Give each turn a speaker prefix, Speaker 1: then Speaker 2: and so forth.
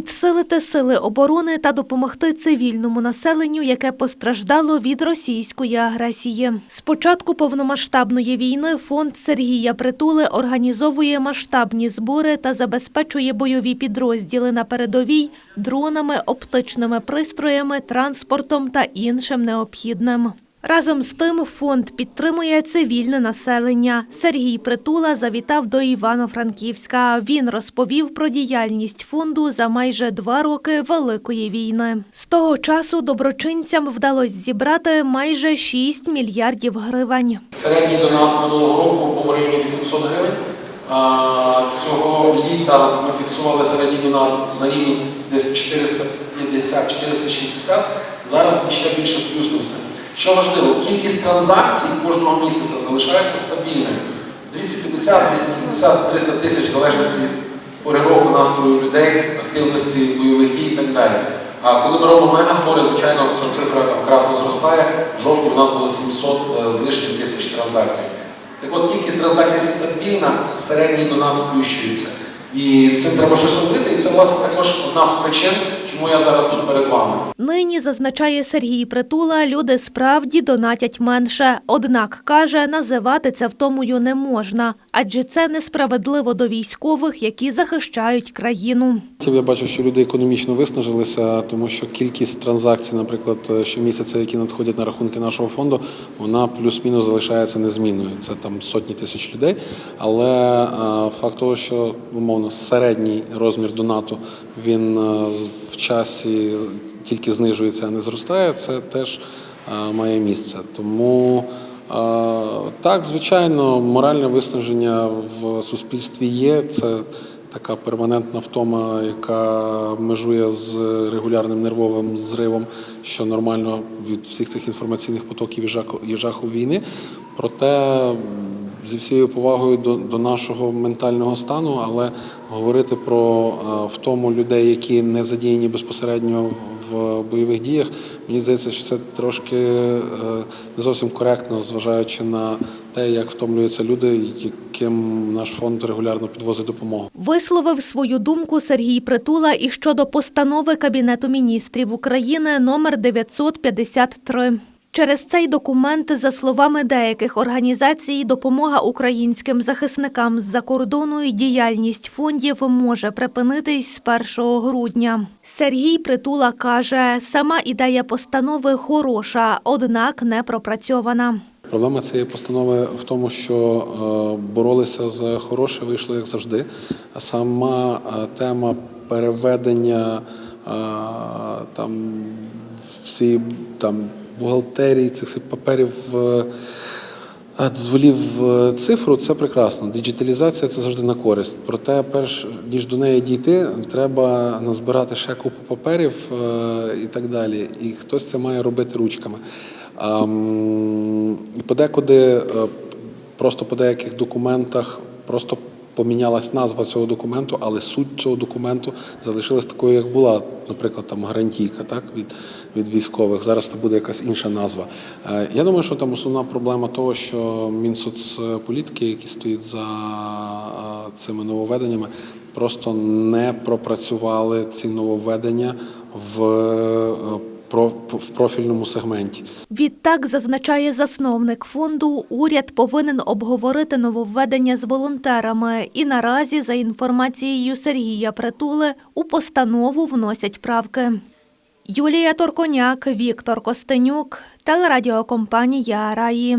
Speaker 1: підсилити сили оборони та допомогти цивільному населенню, яке постраждало від російської агресії. З початку повномасштабної війни фонд Сергія Притули організовує масштабні збори та забезпечує бойові підрозділи на передовій дронами, оптичними пристроями, транспортом та іншим необхідним. Разом з тим фонд підтримує цивільне населення. Сергій Притула завітав до Івано-Франківська. Він розповів про діяльність фонду за майже два роки Великої війни. З того часу доброчинцям вдалося зібрати майже 6 мільярдів гривень.
Speaker 2: Середній донат минулого року був районі 800 гривень. Цього літа ми фіксували середній донат на рівні десь 450-460. Зараз ще більше сплюснувся. Що важливо, кількість транзакцій кожного місяця залишається стабільною. 250, 270, 300 тисяч в залежності від порировку настрою людей, активності бойових дій і так далі. А коли ми робимо мегазбори, звичайно, ця цифра кратно зростає. В жовтні у нас було 700 з лишнім тисяч транзакцій. Так от кількість транзакцій стабільна, середній донат сплющується. І з цим треба щось робити, і це власне також одна з причин, чому я зараз тут перед вами.
Speaker 1: Нині, зазначає Сергій Притула, люди справді донатять менше. Однак, каже, називати це втомою не можна, адже це несправедливо до військових, які захищають країну.
Speaker 3: Я бачу, що люди економічно виснажилися, тому що кількість транзакцій, наприклад, щомісяця, які надходять на рахунки нашого фонду, вона плюс-мінус залишається незмінною. Це там сотні тисяч людей. Але е, факт того, що умовно середній розмір донату він е, в часі тільки знижується, а не зростає, це теж е, має місце. Тому е, так, звичайно, моральне виснаження в суспільстві є. Це така перманентна втома, яка межує з регулярним нервовим зривом, що нормально від всіх цих інформаційних потоків і жаху, війни. Проте зі всією повагою до, до нашого ментального стану, але говорити про е, втому людей, які не задіяні безпосередньо в бойових діях, мені здається, що це трошки е, не зовсім коректно, зважаючи на те, як втомлюються люди, яким наш фонд регулярно підвозить допомогу.
Speaker 1: Висловив свою думку Сергій Притула і щодо постанови Кабінету міністрів України номер 953. Через цей документ, за словами деяких організацій, допомога українським захисникам з-за кордону і діяльність фондів може припинитись з 1 грудня. Сергій Притула каже, сама ідея постанови хороша, однак не пропрацьована.
Speaker 3: Проблема цієї постанови в тому, що е, боролися за хороше, вийшло як завжди. Сама е, тема переведення е, там всі там бухгалтерії цих паперів. е, Дозволів цифру це прекрасно. Діджиталізація це завжди на користь. Проте, перш ніж до неї дійти, треба назбирати ще купу паперів е, і так далі. І хтось це має робити ручками. Подекуди, е, просто по деяких документах, просто помінялась назва цього документу, але суть цього документу залишилась такою, як була, наприклад, там гарантійка, так від, від військових. Зараз це буде якась інша назва. Е, Я думаю, що там основна проблема того, що Мінсоцполітики, які стоїть за е, цими нововведеннями, просто не пропрацювали ці нововведення в, е, в профільному сегменті.
Speaker 1: Відтак, зазначає засновник фонду, уряд повинен обговорити нововведення з волонтерами. І наразі, за інформацією Сергія Притули, у постанову вносять правки. Юлія Торконяк, Віктор Костенюк, телерадіокомпанія Раї.